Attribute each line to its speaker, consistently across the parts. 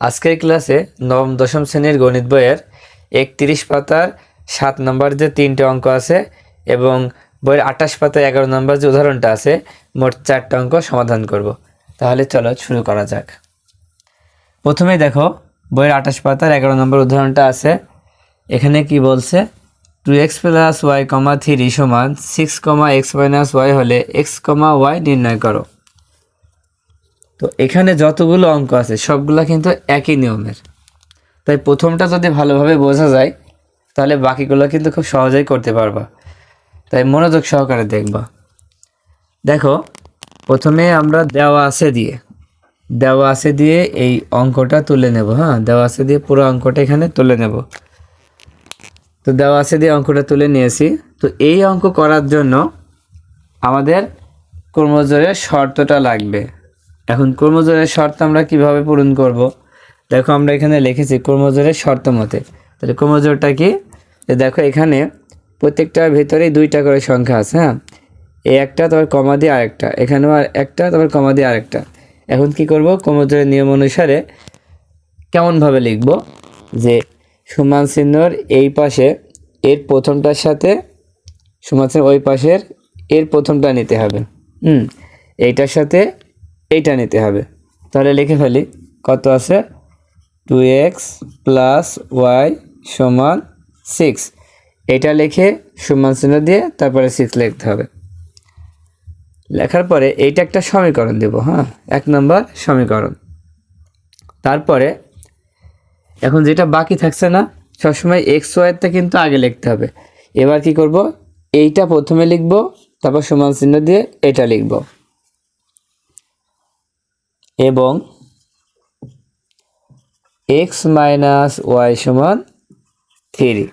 Speaker 1: আজকের ক্লাসে নবম, দশম শ্রেণির গণিত বইয়ের একত্রিশ পাতার সাত নম্বর যে তিনটে অঙ্ক আছে এবং বইয়ের আঠাশ পাতায় এগারো নম্বর যে উদাহরণটা আছে, মোট চারটে অঙ্ক সমাধান করব। তাহলে চলো শুরু করা যাক। প্রথমেই দেখো, বইয়ের আঠাশ পাতার এগারো নম্বর উদাহরণটা আছে। এখানে কি বলছে? Two x plus y comma three সমান six comma x minus y হলে এক্স কমা ওয়াই নির্ণয় করো। তো এখানে যতগুলো অঙ্ক আছে, সবগুলো কিন্তু একই নিয়মের। তাই প্রথমটা যদি ভালোভাবে বোঝা যায়, তাহলে বাকিগুলো কিন্তু খুব সহজেই করতে পারবা। তাই মনোযোগ সহকারে দেখবা। দেখো, প্রথমে আমরা দেওয়া আছে দিয়ে, দেওয়া আছে দিয়ে এই অঙ্কটা তুলে নেব হ্যাঁ? দেওয়া আছে দিয়ে পুরো অঙ্কটা এখানে তুলে নেব। তো দেওয়া আছে দিয়ে অঙ্কটা তুলে নিয়েছি। তো এই অঙ্ক করার জন্য আমাদের কর্মজোরের শর্তটা লাগবে। এখন কর্মজোরের শর্ত আমরা কীভাবে পূরণ করব? দেখো, আমরা এখানে লিখেছি কর্মজোরের শর্ত মতে। তাহলে কর্মজোরটা কি? দেখো, এখানে প্রত্যেকটার ভিতরেই দুইটা করে সংখ্যা আছে হ্যাঁ? এই একটা, তারপর কমা দিয়ে আরেকটা। এখানেও আর একটা, তারপর কমা দিয়ে আরেকটা। এখন কি করব? কর্মজোরের নিয়ম অনুসারে কেমনভাবে লিখব? যে সমান চিহ্নর এই পাশে এর প্রথমটার সাথে সমান চিহ্ন ওই পাশের এর প্রথমটা নিতে হবে। হুম, এইটার সাথে এইটা নিতে হবে। তাহলে লিখে ফেলি, কত আছে? টু এক্স প্লাস ওয়াই সমান সিক্স। এটা লিখে সমান চিহ্ন দিয়ে তারপরে সিক্স লিখতে হবে। লেখার পরে এইটা একটা সমীকরণ দেব হ্যাঁ? এক নম্বর সমীকরণ। তারপরে এখন যেটা বাকি থাকছে না, সবসময় এক্স ওয়াইতে কিন্তু আগে লিখতে হবে। এবার কি করব? এইটা প্রথমে লিখব, তারপর সমান চিহ্ন দিয়ে এটা লিখব। এবং এক্স মাইনাস ওয়াই সমান থ্রি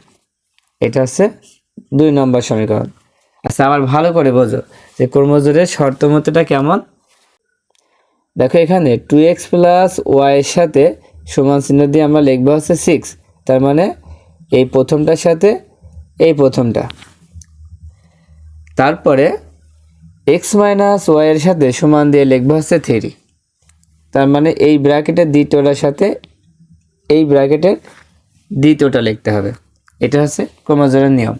Speaker 1: এটা হচ্ছে দুই নম্বর সমীকরণ। আচ্ছা আমার ভালো করে বোঝো যে কর্মজোরের শর্ত মতোটা কেমন। দেখো এখানে টু এক্স প্লাস ওয়াইয়ের সাথে সমান চিহ্ন দিয়ে আমরা লিখব হচ্ছে সিক্স তার মানে এই প্রথমটার সাথে এই প্রথমটা। তারপরে এক্স মাইনাস ওয়াইয়ের সাথে সমান দিয়ে লিখব হচ্ছে থ্রি তার মানে এই ব্র্যাকেটের দ্বিতীয়টার সাথে এই ব্র্যাকেটের দ্বিতীয়টা লিখতে হবে। এটা হচ্ছে ক্রমজোরের নিয়ম।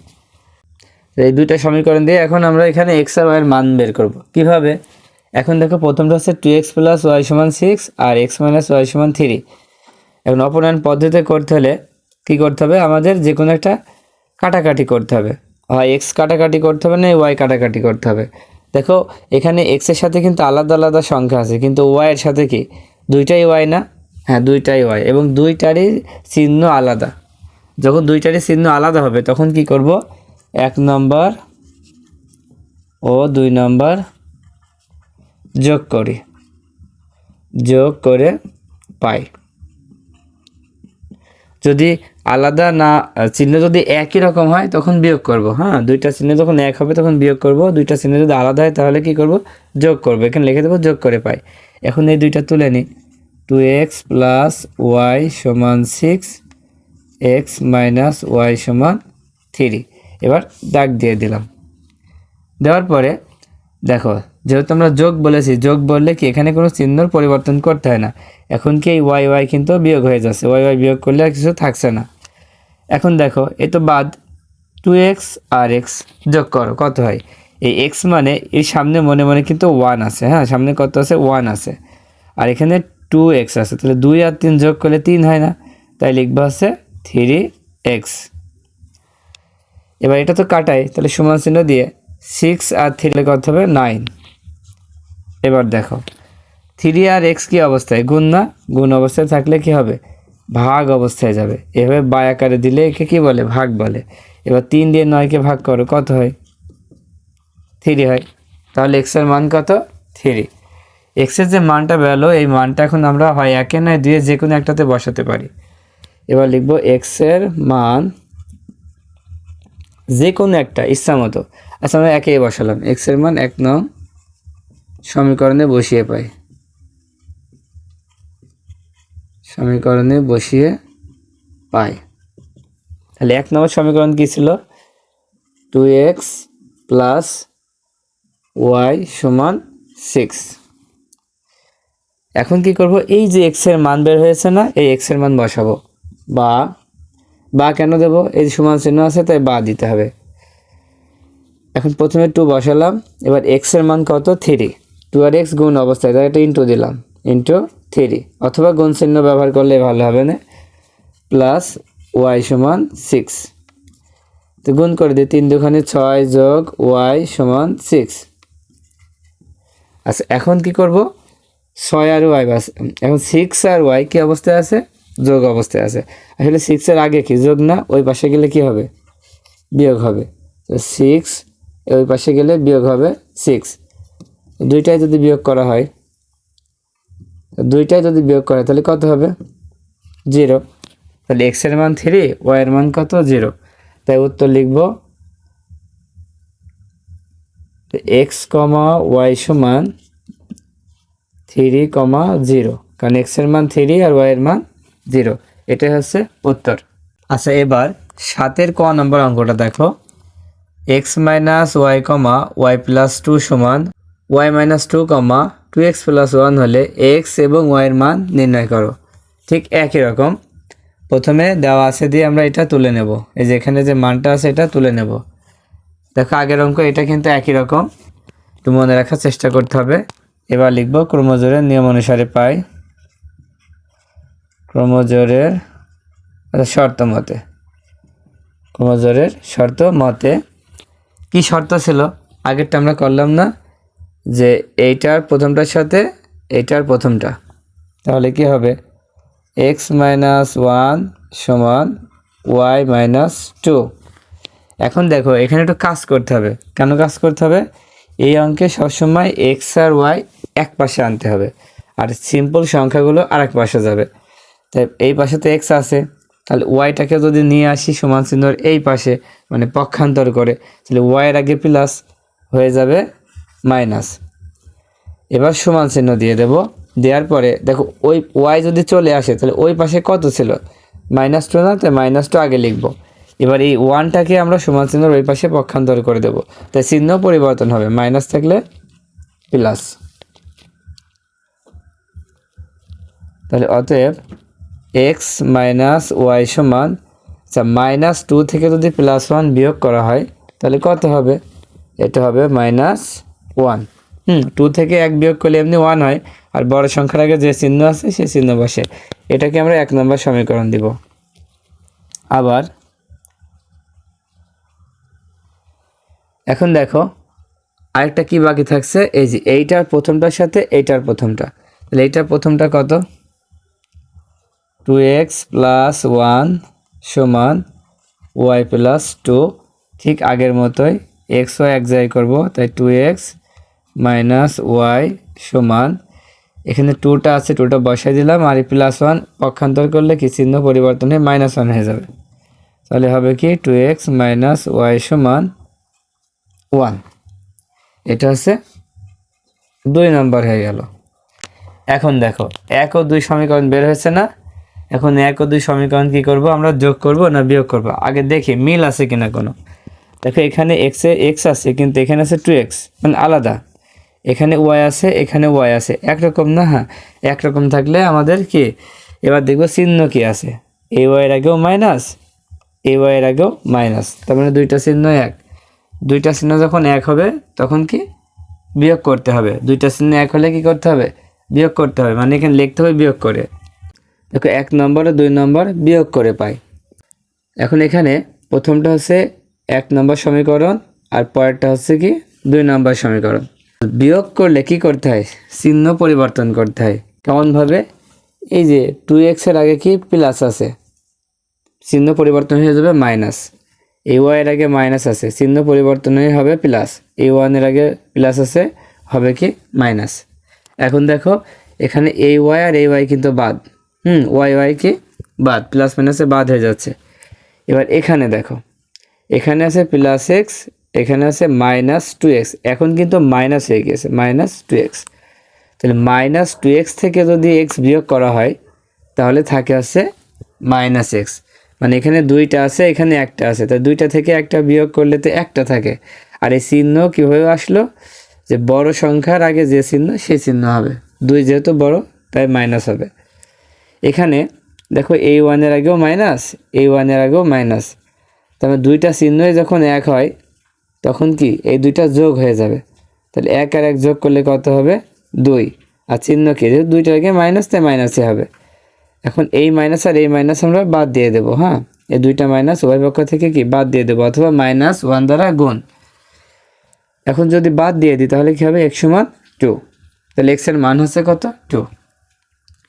Speaker 1: এই দুইটা সমীকরণ দিয়ে এখন আমরা এখানে এক্স আর ওয়াইয়ের মান বের করব। কীভাবে? এখন দেখো প্রথমটা হচ্ছে টু এক্স প্লাস ওয়াই সমান সিক্স আর এক্স মাইনাস ওয়াই সমান থ্রি এখন অপনয়ন পদ্ধতিতে করতে হলে কী করতে হবে? আমাদের যে কোনো একটা কাটাকাটি করতে হবে। হয় এক্স কাটাকাটি করতে হবে না ওয়াই কাটাকাটি করতে হবে। দেখো, এখানে এক্সের সাথে কিন্তু আলাদা আলাদা সংখ্যা আছে, কিন্তু ওয়াইয়ের সাথে কি? দুইটাই ওয়াই না? হ্যাঁ দুইটাই ওয়াই এবং দুইটারই চিহ্ন আলাদা। যখন দুইটারই চিহ্ন আলাদা হবে, তখন কি করব? এক নম্বর ও দুই নম্বর যোগ করি। যোগ করে পাই। যদি আলাদা না, চিহ্ন যদি একই রকম হয়, তখন বিয়োগ করব হ্যাঁ? দুইটা চিহ্ন যখন এক হবে, তখন বিয়োগ করব। দুইটা চিহ্ন যদি আলাদা হয়, তাহলে কি করব? যোগ করব। এখানে লিখে দেবো যোগ করে পাই। এখন এই দুইটা তুলে নিই। টু এক্স প্লাস ওয়াই সমান সিক্স এক্স মাইনাস ওয়াই সমান থ্রি এবার দাগ দিয়ে দিলাম। দেওয়ার পরে দেখো, যেহেতু আমরা যোগ বলেছি, যোগ বললে কি এখানে কোনো চিহ্নর পরিবর্তন করতে হয় না। এখন কি এই ওয়াই ওয়াই কিন্তু বিয়োগ হয়ে যাচ্ছে ওয়াই ওয়াই বিয়োগ করলে আর কিছু থাকছে না। এখন দেখো, এ তো বাদ টু এক্স আর এক্স যোগ করো, কত হয়? এই এক্স মানে এর সামনে মনে মনে কিন্তু ওয়ান আছে হ্যাঁ? সামনে কত আছে? ওয়ান আছে। আর এখানে টু এক্স আছে, তাহলে দুই আর তিন যোগ করলে তিন হয় না। তাই লিখব হচ্ছে থ্রি এক্স এবার এটা তো কাটাই, তাহলে সমান চিহ্ন দিয়ে সিক্স আর থ্রি কত হবে নাইন। এবার দেখো, থ্রি আর এক্স কী অবস্থায়? গুণ না, গুণ অবস্থায় থাকলে কি হবে? ভাগ অবস্থায় যাবে। এভাবে বাই আকারে দিলে একে কী বলে? ভাগ বলে। এবার তিন দিয়ে নয়কে ভাগ করো, কত হয়? থ্রি হয়। তাহলে এক্সের মান কত? থ্রি। এক্সের যে মানটা বেরোলো, এই মানটা এখন আমরা হয় একে নয়, দুয়ে যে কোনো একটাতে বসাতে পারি। এবার লিখব এক্সের মান যে কোনো একটা, ইচ্ছা মতো। আচ্ছা আমরা একেই বসালাম। এক্সের মান এক নং সমীকরণে বসিয়ে পাই। সমীকরণে বসিয়ে পাই। তাহলে এক নম্বর সমীকরণ কী ছিল? টু এক্স প্লাস ওয়াই সমান সিক্স এখন কি করব? এই যে এক্সের মান বের হয়েছে না, এই এক্সের মান বসাবো। বা বা কেন দেব? এই সমান চিহ্ন আছে, তাই বা দিতে হবে। এখন প্রথমে টু বসালাম, এবার এক্সের মান কত? থ্রি টু আর এক্স গুণ অবস্থায় তাই একটা ইন্টু দিলাম। ইন্টু থ্রি অথবা গুণ চিহ্ন ব্যবহার করলে ভালো হবে না। প্লাস ওয়াই সমান সিক্স তো গুণ করে দিই, তিন দুখানে ছয় যোগ ওয়াই সমান সিক্স আচ্ছা এখন কি করব? ছয় আর ওয়াই বাস এখন সিক্স আর ওয়াই কি অবস্থায় আছে? যোগ অবস্থায় আছে। আসলে সিক্সের আগে কি? যোগ না? ওই পাশে গেলে কি হবে? বিয়োগ হবে। তো সিক্স ওই পাশে গেলে বিয়োগ হবে সিক্স দুইটাই যদি বিয়োগ করা হয় দুইটাই যদি বিয়োগ করা, তাহলে কত হবে? জিরো তাহলে এক্সের মান থ্রি ওয়াই এর মান কত? জিরো তাই উত্তর লিখব এক্স কমা ওয়াই সমান থ্রি কমা জিরো কারণ এক্সের মান থ্রি আর ওয়াই এর মান জিরো এটাই হচ্ছে উত্তর। আচ্ছা এবার সাতের ক নম্বর অঙ্কটা দেখো। X minus y comma y plus two সমান y minus two comma two x plus one হলে এক্স এবং ওয়াইয়ের মান নির্ণয় করো। ঠিক একই রকম। প্রথমে দেওয়া আছে দিয়ে আমরা এটা তুলে নেব। এই যে এখানে যে মানটা আছে এটা তুলে নেব। দেখো আগের অঙ্ক এটা কিন্তু একই রকম। একটু মনে রাখার চেষ্টা করতে হবে। এবার লিখব ক্রমজোরের নিয়ম অনুসারে পাই। ক্রমজোরের শর্ত মতে। ক্রমজোরের শর্ত মতে কি শর্ত ছিল? আগেরটা আমরা করলাম না যে এইটার প্রথমটার সাথে এইটার প্রথমটা। তাহলে কি হবে? এক্স মাইনাস ওয়ান সমান ওয়াই মাইনাস টু এখন দেখো, এখানে একটু কাজ করতে হবে। কেন কাজ করতে হবে? এই অঙ্কে সবসময় এক্স আর ওয়াই এক পাশে আনতে হবে। আর সিম্পল সংখ্যাগুলো আরেক পাশে যাবে। তাই এই পাশে তো এক্স আছে। তাহলে ওয়াইটাকে যদি নিয়ে আসি সমান চিহ্নর এই পাশে মানে পক্ষান্তর করে, তাহলে ওয়াইয়ের আগে প্লাস হয়ে যাবে মাইনাস এবার সমান চিহ্ন দিয়ে দেব। দেওয়ার পরে, দেখো, ওই ওয়াই যদি চলে আসে, তাহলে ওই পাশে কত ছিল? মাইনাস টু না তাই মাইনাস টু আগে লিখব। এবার এই ওয়ানটাকে আমরা সমান চিহ্নর ওই পাশে পক্ষান্তর করে দেব। তাই চিহ্ন পরিবর্তন হবে মাইনাস থাকলে প্লাস তাহলে অতএব এক্স মাইনাস ওয়াই সমান আচ্ছা মাইনাস টু থেকে যদি প্লাস ওয়ান বিয়োগ করা হয়, তাহলে কত হবে? এটা হবে মাইনাস ওয়ান হুম টু থেকে এক বিয়োগ করলে এমনি ওয়ান হয়, আর বড় সংখ্যার আগে যে চিহ্ন আছে সেই চিহ্ন বসে। এটাকে আমরা এক নম্বর সমীকরণ দিব। আবার, এখন দেখো, আরেকটা কি বাকি থাকছে? এই যে এইটার প্রথমটার সাথে এইটার প্রথমটা। তাহলে এইটার প্রথমটা কত? টু এক্স প্লাস ওয়ান সমান ওয়াই প্লাস টু ঠিক আগের মতোই এক্স ওয়াই এক জায়গায় করব, তাই টু এক্স মাইনাস ওয়াই সমান, এখানে টুটা আছে টুটা বসাই দিলাম, আর এই প্লাস ওয়ান পক্ষান্তর করলে কি চিহ্ন পরিবর্তন হয়ে মাইনাস ওয়ান হয়ে যাবে। তাহলে হবে কি টু এক্স মাইনাস ওয়াই সমান ওয়ান এটা হচ্ছে দুই নম্বর হয়ে গেল। এখন দেখো, এক ও দুই সমীকরণ বের হয়েছে না? এখন এক ও দুই সমীকরণ কি করব? আমরা যোগ করব না বিয়োগ করব? আগে দেখি, মিল আছে কিনা কোনো? দেখো, এখানে এক্স এ এক্স আছে, কিন্তু এখানে আছে টু এক্স মানে আলাদা। এখানে ওয়াই আছে, এখানে ওয়াই আছে। একরকম না? হ্যাঁ একরকম থাকলে আমাদের কি? এবার দেখব চিহ্ন কি আছে। এই ওয়াইয়ের আগেও মাইনাস এই ওয়াইয়ের আগেও মাইনাস তার মানে দুইটা চিহ্ন এক। দুইটা চিহ্ন যখন এক হবে, তখন কি? বিয়োগ করতে হবে। দুইটা চিহ্ন এক হলে কি করতে হবে? বিয়োগ করতে হবে মানে এখানে লিখতে হবে বিয়োগ করে। দেখো, এক নম্বর, দুই নম্বর বিয়োগ করে পাই। এখন এখানে প্রথমটা হচ্ছে এক নম্বর সমীকরণ আর পরেরটা হচ্ছে কি দুই নম্বর সমীকরণ। বিয়োগ করলে কি করতে হয়? চিহ্ন পরিবর্তন করতে হয়। কেমনভাবে? এই যে টু এক্সের আগে কি প্লাস আছে? চিহ্ন পরিবর্তন হয়ে যাবে মাইনাস এই ওয়াইয়ের আগে মাইনাস আছে, চিহ্ন পরিবর্তন হবে প্লাস এই ওয়ানের আগে প্লাস আছে, হবে কি মাইনাস এখন দেখো, এখানে এই ওয়াই আর এই ওয়াই কিন্তু বাদ। হুম ওয়াই ওয়াই কি? বাদ প্লাস মাইনাসে বাদ হয়ে যাচ্ছে। এবার এখানে দেখো। এখানে আছে প্লাস এক্স এখানে আছে মাইনাস টু এক্স এখন কিন্তু মাইনাস হয়ে গেছে মাইনাস টু এক্স তাহলে মাইনাস টু এক্স থেকে যদি এক্স বিয়োগ করা হয়, তাহলে থাকে আছে মাইনাস এক্স মানে এখানে দুইটা আছে, এখানে একটা আছে। তাই দুইটা থেকে একটা বিয়োগ করলে তো একটা থাকে। আর এই চিহ্ন কীভাবে আসলো? যে বড় সংখ্যার আগে যে চিহ্ন, সেই চিহ্ন হবে। দুই যেহেতু বড়, তাই মাইনাস হবে। এখানে দেখো এই ওয়ানের আগেও মাইনাস এই ওয়ানের আগেও মাইনাস তবে দুইটা চিহ্নই যখন এক হয়, তখন কি এই দুইটা যোগ হয়ে যাবে। তাহলে এক আর এক যোগ করলে কত হবে? দুই। আর চিহ্ন কি? যেহেতু দুইটার আগে মাইনাস তাই মাইনাসই হবে। এখন এই মাইনাস আর এই মাইনাস আমরা বাদ দিয়ে দেবো হ্যাঁ? এই দুইটা মাইনাস উভয় পক্ষ থেকে কি? বাদ দিয়ে দেবো, অথবা মাইনাস ওয়ান দ্বারা গুণ। এখন যদি বাদ দিয়ে দিই, তাহলে কি হবে? এক্স সমান টু তাহলে এক্সের মান হচ্ছে কত? টু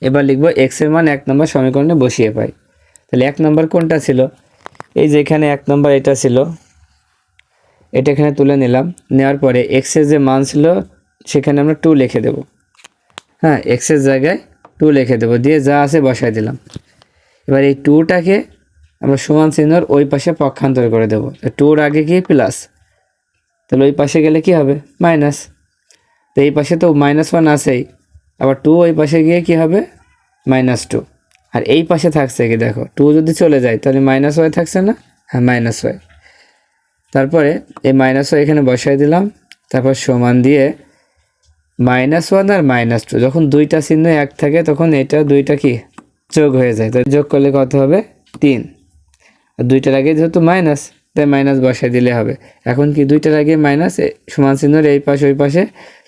Speaker 1: এবার লিখব এক্সের মান এক নম্বর সমীকরণে বসিয়ে পাই। তাহলে এক নম্বর কোনটা ছিল? এই যে এখানে এক নম্বর এটা ছিল। এটা এখানে তুলে নিলাম। নেওয়ার পরে এক্সের যে মান ছিল, সেখানে আমরা টু লিখে দেব। হ্যাঁ এক্সের জায়গায় টু লিখে দেবো। দিয়ে যা আছে বসায় দিলাম। এবার এই টুটাকে আমরা সমান চিহ্নর ওই পাশে পক্ষান্তর করে দেবো। টুর আগে কি? প্লাস তাহলে ওই পাশে গেলে কি হবে? মাইনাস তো এই পাশে তো মাইনাস ওয়ান আছেই। আবার টু ওই পাশে গিয়ে কি হবে? মাইনাস টু আর এই পাশে থাকছে কি দেখো টু যদি চলে যায়, তাহলে মাইনাস ওয়াই থাকছে না? হ্যাঁ মাইনাস ওয়াই তারপরে এই মাইনাস ওয়াই এখানে বসাই দিলাম। তারপর সমান দিয়ে মাইনাস ওয়ান আর মাইনাস টু যখন দুইটা চিহ্ন এক থাকে, তখন এটা দুইটা কি? যোগ হয়ে যায়। তো যোগ করলে কত হবে? তিন। আর দুইটার আগে যেহেতু মাইনাস তাই মাইনাস বসাই দিলে হবে। এখন কি দুইটার আগে মাইনাস সমান চিহ্নর এই পাশে, ওই পাশে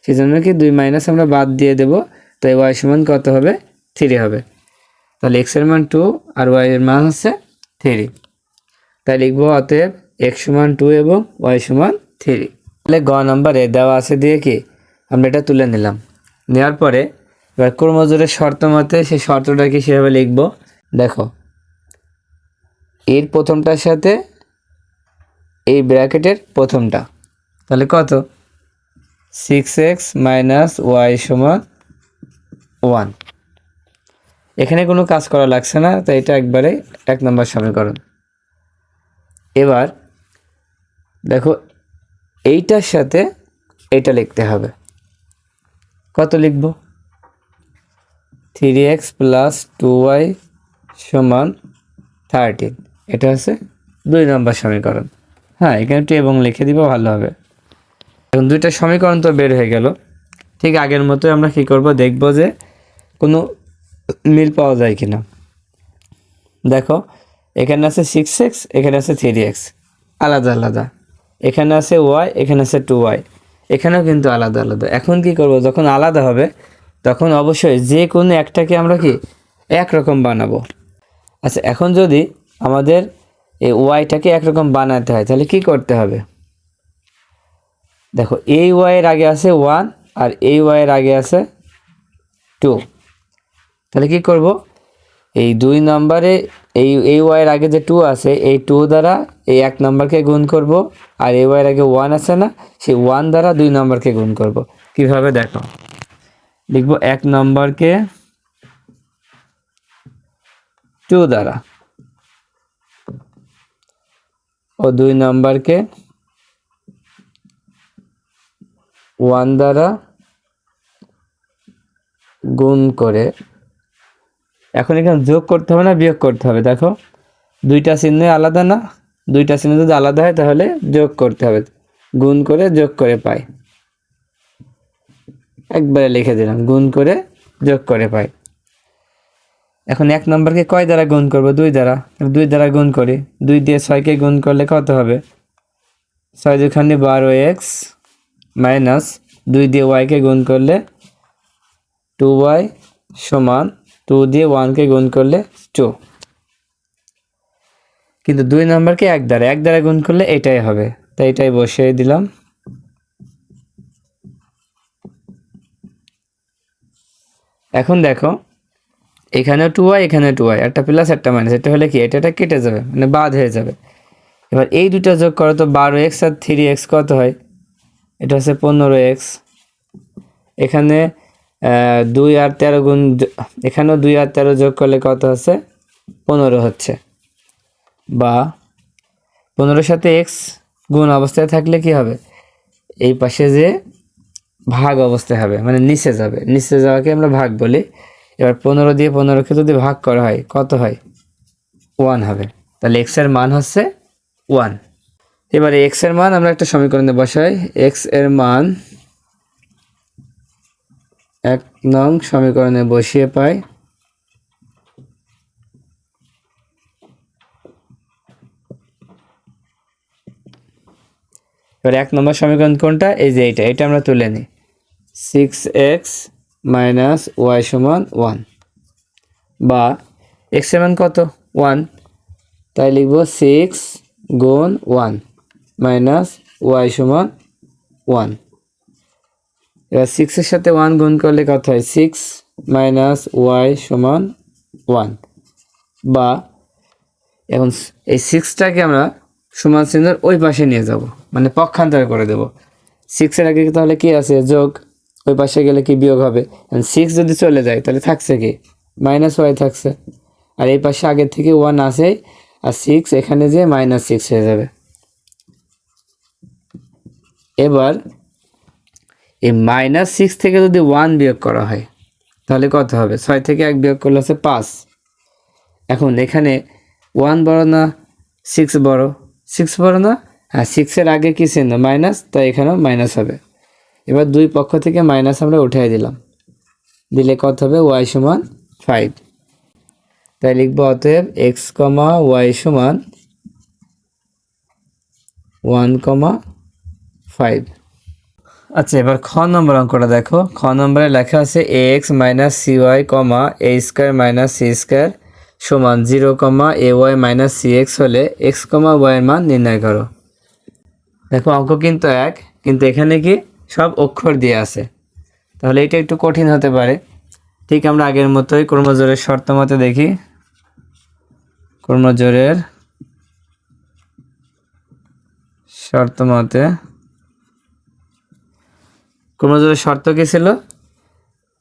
Speaker 1: সেই জন্য কি দুই মাইনাস আমরা বাদ দিয়ে দেব, তাই ওয়াই সমান কত হবে? থ্রি হবে। তাহলে এক্সের মান টু আর ওয়াই এর মান হচ্ছে থ্রি তাই লিখব অতএব এক্স সমান টু এবং ওয়াই সমান থ্রি তাহলে গ নম্বরে দেওয়া আছে দিয়ে কি? আমরা এটা তুলে নিলাম। নেওয়ার পরে এবার কর্মজোরের শর্ত মতে সেই শর্তটা কি সেভাবে লিখব। দেখো, এর প্রথমটার সাথে এই ব্র্যাকেটের প্রথমটা। তাহলে কত? সিক্স এক্স মাইনাস ওয়াই সমান ওয়ান এখানে কোনো কাজ করা লাগছে না, তাই এটা একবারে এক নম্বর সমীকরণ। এবার দেখো, এইটার সাথে এটা লিখতে হবে। কত লিখব? Three x plus two y সমান থার্টিন এটা হচ্ছে দুই নম্বর সমীকরণ। হ্যাঁ এখানে একটু এবং লিখে দিব, ভালো হবে। এখন দুইটা সমীকরণ তো বের হয়ে গেল। ঠিক আগের মতোই আমরা কী করব? দেখব যে কোনো মিল পাওয়া যায় কিনা। দেখো, এখানে আছে সিক্স এক্স এখানে আছে থ্রি এক্স আলাদা আলাদা। এখানে আছে ওয়াই এখানে আছে টু ওয়াই এখানেও কিন্তু আলাদা আলাদা। এখন কি করব? যখন আলাদা হবে, তখন অবশ্যই যে কোনো একটাকে আমরা কি একরকম বানাবো। আচ্ছা এখন যদি আমাদের এই ওয়াইটাকে একরকম বানাতে হয়, তাহলে কি করতে হবে? দেখো, এই ওয়াইয়ের আগে আছে ওয়ান আর এই ওয়াইয়ের আগে আছে টু তাহলে কি করব? এই দুই নম্বরে এই এই ওয়াইয়ের আগে যে টু আছে, এই টু দ্বারা এই এক নম্বরকে গুণ করব, আর এই ওয়াইয়ের আগে ওয়ান আছে না, সেই ওয়ান দ্বারা দুই নম্বরকে গুণ করব। কীভাবে দেখো? লিখব এক নম্বরকে টু দ্বারা। ও দুই নম্বরকে ওয়ান দ্বারা গুণ করে, এখন এখানে যোগ করতে হবে না, বিয়োগ করতে হবে। দেখো, দুইটা চিহ্ন আলাদা না, দুইটা চিহ্ন যদি আলাদা হয়, তাহলে যোগ করতে হবে। গুণ করে যোগ করে পাই। একবারে লিখে দিলাম, গুণ করে যোগ করে পাই। এখন এক নম্বরকে কয় দ্বারা গুণ করব? দুই দ্বারা। দুই দ্বারা গুণ করি। দুই দিয়ে ছয়কে গুণ করলে কত হবে? ছয় দুখানি বারো এক্স মাইনাস দুই দিয়ে ওয়াইকে গুণ করলে টু ওয়াই সমান টু দিয়ে ওয়ানকে গুণ করলে টু কিন্তু দুই নম্বরকে এক দ্বারা এক দ্বারা গুণ করলে এটাই হবে। তাই এটাই বসিয়ে দিলাম। এখন দেখো, এখানেও টু ওয়াই এখানে টু ওয়াই একটা প্লাস একটা মাইনাস এটা হলে কি? এটা কেটে যাবে মানে বাদ হয়ে যাবে। এবার এই দুটো যোগ করো তো বারো এক্স আর থ্রি এক্স কত হয়? এটা হচ্ছে পনেরো এক্স। এখানে দুই আর তেরো গুণ এখানেও দুই আর তেরো যোগ করলে কত হচ্ছে? পনেরো হচ্ছে। বা পনেরোর সাথে এক্স গুণ অবস্থায় থাকলে কি হবে? এই পাশে যে ভাগ অবস্থায় হবে মানে নিচে যাবে। নিচে যাওয়াকে আমরা ভাগ বলি। এবার পনেরো দিয়ে পনেরোকে যদি ভাগ করা হয়, কত হয়? ওয়ান হবে। তাহলে এক্সের মান হচ্ছে ওয়ান। এবারে এক্সের মান আমরা একটা সমীকরণে বসাই। এক্সের মান এক নং সমীকরণে বসিয়ে পাই। এবার এক নম্বর সমীকরণ কোনটা? এই যে এইটা এটা আমরা তুলে নিই। সিক্স এক্স মাইনাস ওয়াই সমান ওয়ান বা এক্সের মান কত? ওয়ান তাই লিখব সিক্স গুণ ওয়ান মাইনাস ওয়াই সমান ওয়ান এবার সিক্সের সাথে ওয়ান গুণ করলে কত হয়? সিক্স মাইনাস ওয়াই সমান ওয়ান বা এখন এই সিক্সটাকে আমরা সমান চিহ্নের ওই পাশে নিয়ে যাব মানে পক্ষান্তর করে দেব। সিক্সের আগে তাহলে কি আছে? যোগ। ওই পাশে গেলে কি বিয়োগ হবে? সিক্স যদি চলে যায়, তাহলে থাকছে কি? মাইনাস ওয়াই থাকছে। আর এই পাশে আগের থেকে ওয়ান আসে, আর সিক্স এখানে যে মাইনাস সিক্স হয়ে যাবে। এবার এই মাইনাস সিক্স থেকে যদি ওয়ান বিয়োগ করা হয়, তাহলে কত হবে? ছয় থেকে এক বিয়োগ করলে হচ্ছে পাঁচ। এখন এখানে ওয়ান বড় না সিক্স বড়? সিক্স বড় না? হ্যাঁ সিক্সের আগে কি চিহ্ন? মাইনাস তাই এখানেও মাইনাস হবে। এবার দুই পক্ষ থেকে মাইনাস আমরা উঠিয়ে দিলাম। দিলে কত হবে? ওয়াই সমান ফাইভ তাই লিখব অতএব এক্স কমা ওয়াই সমান ওয়ান কমা ফাইভ আচ্ছা এবার খ নম্বর অঙ্কটা দেখো। খ নম্বরে লেখা আছে a x minus c y comma a square minus c square সমান zero comma a y minus c x হলে এক্স কমা ওয়াইয়ের মান নির্ণয় করো। দেখো, অঙ্ক কিন্তু এক, কিন্তু এখানে কি সব অক্ষর দিয়ে আছে। তাহলে এটা একটু কঠিন হতে পারে। ঠিক আমরা আগের মতোই কর্মজোরের শর্ত মতে দেখি। কর্মজোরের শর্ত মতে কর্মজোরের শর্ত কী ছিল?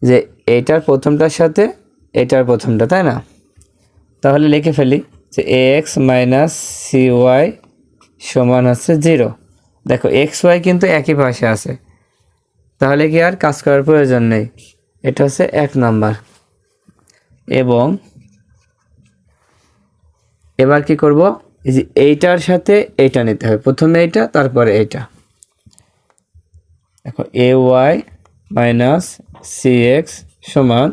Speaker 1: যে এইটার প্রথমটার সাথে এটার প্রথমটা, তাই না? তাহলে লিখে ফেলি যে a x minus c y সমান হচ্ছে জিরো দেখো এক্স ওয়াই কিন্তু একই পাশে আছে। তাহলে কি আর? কাজ করার প্রয়োজন নেই। এটা হচ্ছে এক নাম্বার। এবং এবার কি করব? এই যে এইটার সাথে এইটা নিতে হবে। প্রথমে এইটা, তারপরে এইটা। দেখো a y minus c x সমান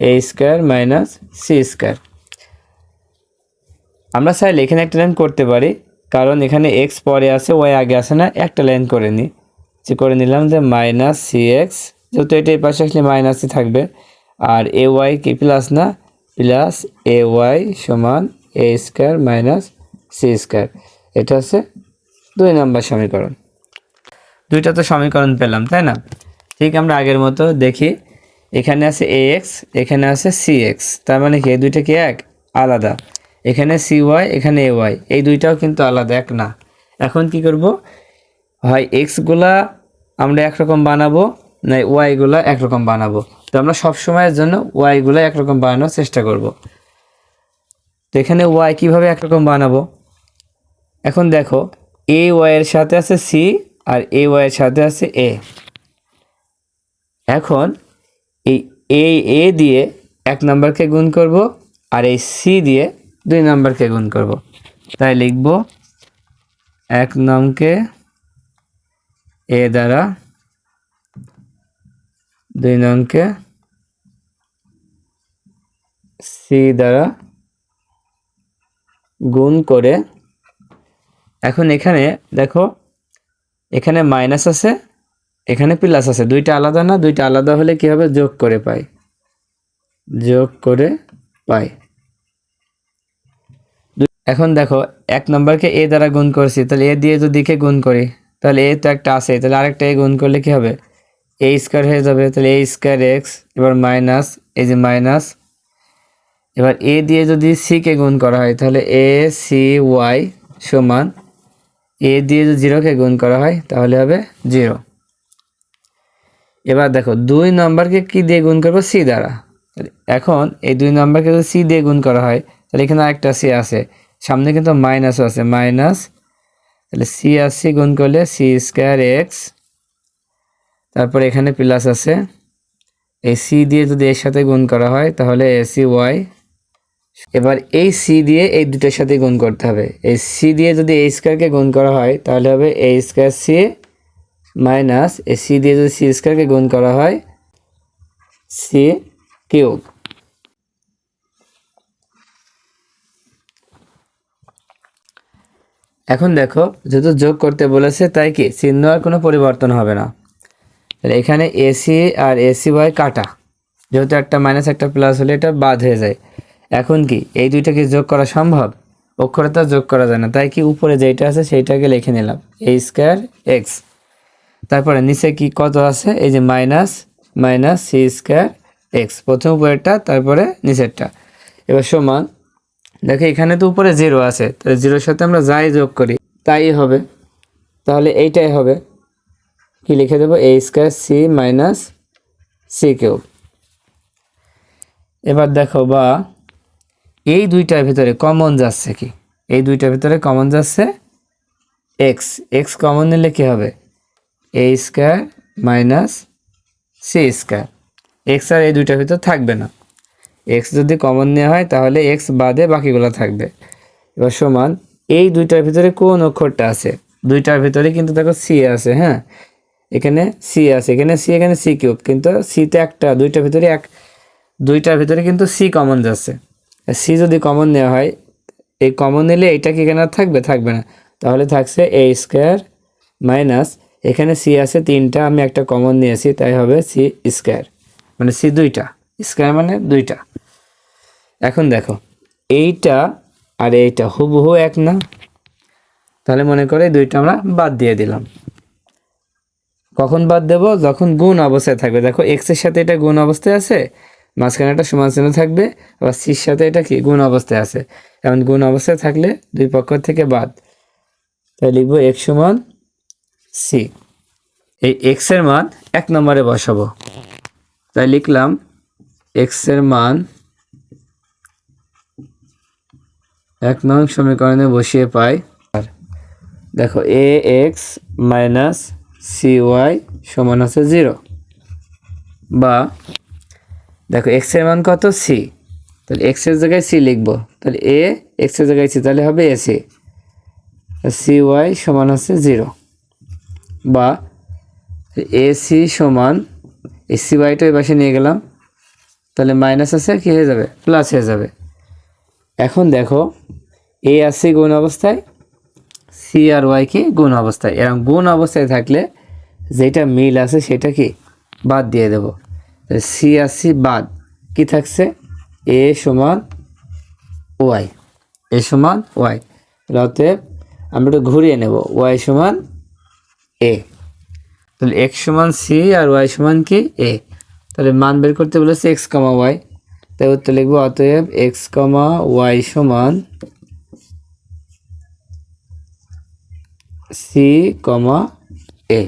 Speaker 1: a square minus c square. আমরা চাইলে এখানে একটা লাইন করতে পারি, কারণ এখানে এক্স পরে আছে, ওয়াই আগে আসে না, একটা লাইন করে নিই যে করে নিলাম যে মাইনাস সি এক্স, যেহেতু এটা এই পাশে আসলে মাইনাসই থাকবে, আর এ ওয়াই কি প্লাস না প্লাস এ ওয়াই সমান a square minus c square. এটা হচ্ছে দুই নম্বর সমীকরণ। দুইটা তো সমীকরণ পেলাম, তাই না? ঠিক আমরা আগের মতো দেখি। এখানে আছে এ এক্স এখানে আছে সি এক্স তার মানে কি? এই দুইটা কি এক? আলাদা। এখানে সি ওয়াই এখানে এ ওয়াই এই দুইটাও কিন্তু আলাদা, এক না। এখন কি করব? হয় এক্সগুলা আমরা একরকম বানাবো, না ওয়াইগুলা একরকম বানাবো। তো আমরা সব সময়ের জন্য ওয়াইগুলো একরকম বানানোর চেষ্টা করব। তো এখানে ওয়াই কীভাবে একরকম বানাবো? এখন দেখো এ ওয়াইয়ের সাথে আছে সি আর এ ওয়াইয়ের সাথে আছে এ। এখন এই এ এ দিয়ে এক নাম্বারকে গুণ করব আর এই সি দিয়ে দুই নাম্বারকে গুণ করব। তাই লিখব এক নামকে এ দ্বারা দুই নংকে সি দ্বারা গুণ করে এখন এখানে দেখো এখানে মাইনাস আছে, এখানে প্লাস আছে। দুইটা আলাদা না, দুইটা আলাদা হলে কি হবে? যোগ করে পাই। যোগ করে পাই। এখন দেখো, এক নম্বরকে এ দ্বারা গুণ করছি, তাহলে এ দিয়ে যদি কে গুণ করি? তাহলে এ তো একটা আছে, তাহলে আরেকটা এ গুণ করলে কি হবে? এ স্কোয়ার হয়ে যাবে, তাহলে এ স্কোয়ার এক্স এবার মাইনাস এই যে মাইনাস এবার এ দিয়ে যদি সি কে গুণ করা হয়, তাহলে এ সি ওয়াই সমান এ দিয়ে যদি জিরোকে গুণ করা হয়, তাহলে হবে জিরো এবার দেখো, দুই নম্বরকে কি দিয়ে গুণ করব? সি দ্বারা। এখন এই দুই নম্বরকে যদি সি দিয়ে গুণ করা হয়, তাহলে এখানে আরেকটা সি আছে। সামনে কিন্তু মাইনাসও আছে মাইনাস তাহলে সি আর সি গুণ করলে সি স্কোয়ার এক্স তারপর এখানে প্লাস আছে। এই সি দিয়ে যদি এর সাথে গুণ করা হয়, তাহলে এ সি ওয়াই এবার এই সি দিয়ে এই দুটোর সাথে গুণ করতে হবে। এই সি দিয়ে যদি এই স্কোয়ারকে গুণ করা হয়, তাহলে হবে এ স্কোয়ার সি মাইনাস এই সি দিয়ে যদি সি স্কোয়ারকে গুণ করা হয় সি কিউব এখন দেখো, যেহেতু যোগ করতে বলেছে, তাই কি? চিহ্ন আর কোনো পরিবর্তন হবে না। এখানে এসি আর এসি ওয়াই কাটা। যেহেতু একটা মাইনাস একটা প্লাস হলে এটা বাদ হয়ে যায়। এখন কি এই দুইটাকে যোগ করা সম্ভব? অক্ষরতা যোগ করা যায় না। তাই কি উপরে যেটা আছে সেইটাকে লিখে নিলাম। এ স্কোয়ার এক্স তারপরে নিচে কি কত আছে? এই যে minus minus c square x প্রথম উপরেরটা, তারপরে নিচেরটা। এবার সমান, দেখো এখানে তো উপরে জিরো আছে। তাহলে জিরোর সাথে আমরা যাই যোগ করি, তাই হবে। তাহলে এইটাই হবে। কি লিখে দেবো? A square c minus c cube এবার দেখো বা এই দুইটার ভিতরে কমন যাচ্ছে কি? এই দুইটার ভিতরে কমন যাচ্ছে এক্স এক্স কমন নিলে কি হবে? A square minus c square x আর এই দুইটার ভিতর থাকবে না। এক্স যদি কমন নেওয়া হয়, তাহলে এক্স বাদে বাকিগুলো থাকবে। এবার সমান, এই দুইটার ভিতরে কোন অক্ষরটা আছে? দুইটার ভিতরে কিন্তু দেখো সি আছে হ্যাঁ? এখানে সি আছে, এখানে সি এখানে সি কিউব। কিন্তু সিতে একটা, দুইটার ভিতরে এক, দুইটার ভিতরে কিন্তু সি কমন যাচ্ছে। সি যদি কমন নেওয়া হয়, এই কমন নিলে এইটা কি এখানে থাকবে? থাকবে না। তাহলে থাকছে এ স্কোয়ার মাইনাস এখানে সি আছে, তিনটা, আমি একটা কমন নিয়েছি, তাই হবে সি স্কোয়ার মানে সি দুইটা। স্কোয়ার মানে দুইটা। এখন দেখো, এইটা আর এইটা হুবহু এক না? তাহলে মনে করে দুইটা আমরা বাদ দিয়ে দিলাম। কখন বাদ দেব? যখন গুণ অবস্থায় থাকবে। দেখো এক্সের সাথে এটা গুণ অবস্থায় আছে মাঝখানে একটা সমান চিহ্ন থাকবে, আবার সির সাথে এটা কি? গুণ অবস্থায় আছে। এখন গুণ অবস্থায় থাকলে দুই পক্ষ থেকে বাদ। তাই লিখব এক্স সমান সি এই এক্সের মান এক নম্বরে বসাবো। তাই লিখলাম এক্সের মান এক নং সমীকরণে বসিয়ে পাই। দেখো a x minus c y সমান আছে জিরো বা দেখো এক্সের মান কত? সি তাহলে এক্সের জায়গায় সি লিখব। তাহলে এ এক্সের জায়গায় সি তাহলে হবে এ সি সি ওয়াই সমান আছে জিরো বা এ সি সমান, এই সি ওয়াইটা ওই পাশে নিয়ে গেলাম। তাহলে মাইনাস আছে, কি হয়ে যাবে? প্লাস হয়ে যাবে। এখন দেখো এ আর সি গুণ অবস্থায় সি আর ওয়াই কি গুণ অবস্থায়। এরকম গুণ অবস্থায় থাকলে যেটা মিল আছে সেটা কি? বাদ দিয়ে দেব। সি বাদ। কি থাকছে? এ সমান ওয়াই। এ সমান ওয়াই। অতএব আমরা একটু ঘুরিয়ে নেব। ওয়াই সমান এ। তাহলে এক্স সমান সি আর ওয়াই সমান কি? এ। তাহলে মান বের করতে বলেছে এক্স কমা ওয়াই। তাই উত্তর লিখব অতএব এক্স কমা ওয়াই সমান সি কমা এ।